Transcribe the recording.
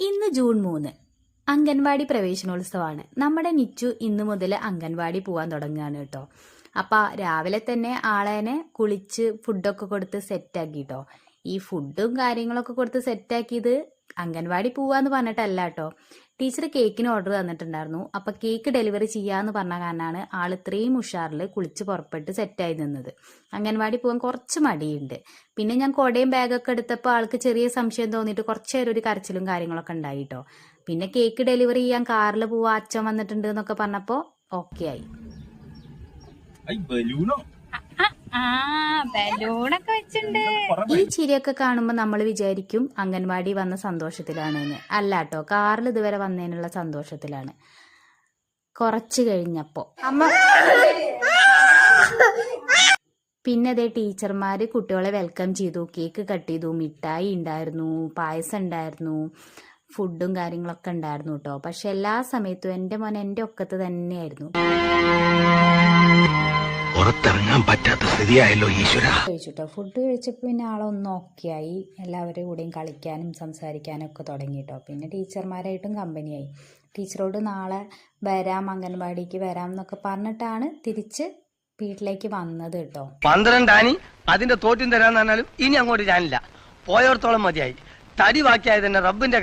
ഇന്ന് ജൂൺ മൂന്ന്. അംഗൻവാടി പ്രവേശനോത്സവമാണ്. നമ്മുടെ നിച്ചു ഇന്നു മുതൽ അംഗൻവാടി പോകാൻ തുടങ്ങുകയാണ് കേട്ടോ. അപ്പൊ രാവിലെ തന്നെ ആളേനെ കുളിച്ച് ഫുഡൊക്കെ കൊടുത്ത് സെറ്റാക്കി കേട്ടോ ഈ ഫുഡും കാര്യങ്ങളൊക്കെ കൊടുത്ത് സെറ്റാക്കിയത് അംഗൻവാടി പോവാന്ന് പറഞ്ഞിട്ടല്ല കേട്ടോ ടീച്ചർ കേക്കിന് ഓർഡർ തന്നിട്ടുണ്ടായിരുന്നു. അപ്പൊ കേക്ക് ഡെലിവറി ചെയ്യാന്ന് പറഞ്ഞ കാരണമാണ് ആൾ ഇത്രയും ഉഷാറിൽ കുളിച്ച് പുറപ്പെട്ട് സെറ്റായി നിന്നത്. അംഗൻവാടി പോകാൻ കുറച്ച് മടിയുണ്ട്. പിന്നെ ഞാൻ കൊടയും ബാഗൊക്കെ എടുത്തപ്പോൾ ആൾക്ക് ചെറിയ സംശയം തോന്നിയിട്ട് കുറച്ച് നേരം ഒരു കരച്ചിലും കാര്യങ്ങളൊക്കെ ഉണ്ടായി കേട്ടോ പിന്നെ കേക്ക് ഡെലിവറി ചെയ്യാൻ കാറിൽ പോവാ അച്ഛൻ വന്നിട്ടുണ്ട് എന്നൊക്കെ പറഞ്ഞപ്പോൾ ഓക്കെ ആയി. ബലൂണോ? ആ ബലൂണൊക്കെ വെച്ചിട്ടുണ്ട്. ഈ ചിരിയൊക്കെ കാണുമ്പോൾ നമ്മൾ വിചാരിക്കും അംഗൻവാടി വന്ന സന്തോഷത്തിലാണ് എന്ന് അല്ല കേട്ടോ കാറിൽ ഇതുവരെ വന്നതിനുള്ള സന്തോഷത്തിലാണ്. കുറച്ച് കഴിഞ്ഞപ്പോ. അമ്മ പിന്നെ അതേ ടീച്ചർമാര് കുട്ടികളെ വെൽക്കം ചെയ്തു. കേക്ക് കട്ട് ചെയ്തു. മിഠായി ഉണ്ടായിരുന്നു. പായസം ഉണ്ടായിരുന്നു. ഫുഡും കാര്യങ്ങളൊക്കെ ഉണ്ടായിരുന്നു കേട്ടോ പക്ഷെ എല്ലാ സമയത്തും എന്റെ മോൻ എന്റെ ഒക്കത്ത് തന്നെയായിരുന്നു. പുറത്തിറങ്ങാൻ പറ്റാത്ത സ്ഥിതിയായല്ലോ ഈശ്വര. കഴിച്ചു ഫുഡ് കഴിച്ചപ്പോൾ പിന്നെ ആളൊന്നും ഓക്കെയായി എല്ലാവരും കൂടെയും കളിക്കാനും സംസാരിക്കാനും ഒക്കെ തുടങ്ങി കേട്ടോ പിന്നെ ടീച്ചർമാരായിട്ടും കമ്പനിയായി. ടീച്ചറോട് നാളെ വരാം അംഗൻവാടിക്ക് വരാം എന്നൊക്കെ പറഞ്ഞിട്ടാണ് തിരിച്ച് വീട്ടിലേക്ക് വന്നത് കേട്ടോ പന്ത്രണ്ടാനി അതിന്റെ തോറ്റും തരാന്ന് പറഞ്ഞാലും ഇനി അങ്ങോട്ട് ഞാനില്ല. പോയോർത്തോളം മതിയായി. തടി ബാക്കിയായത് തന്നെ റബ്ബിന്റെ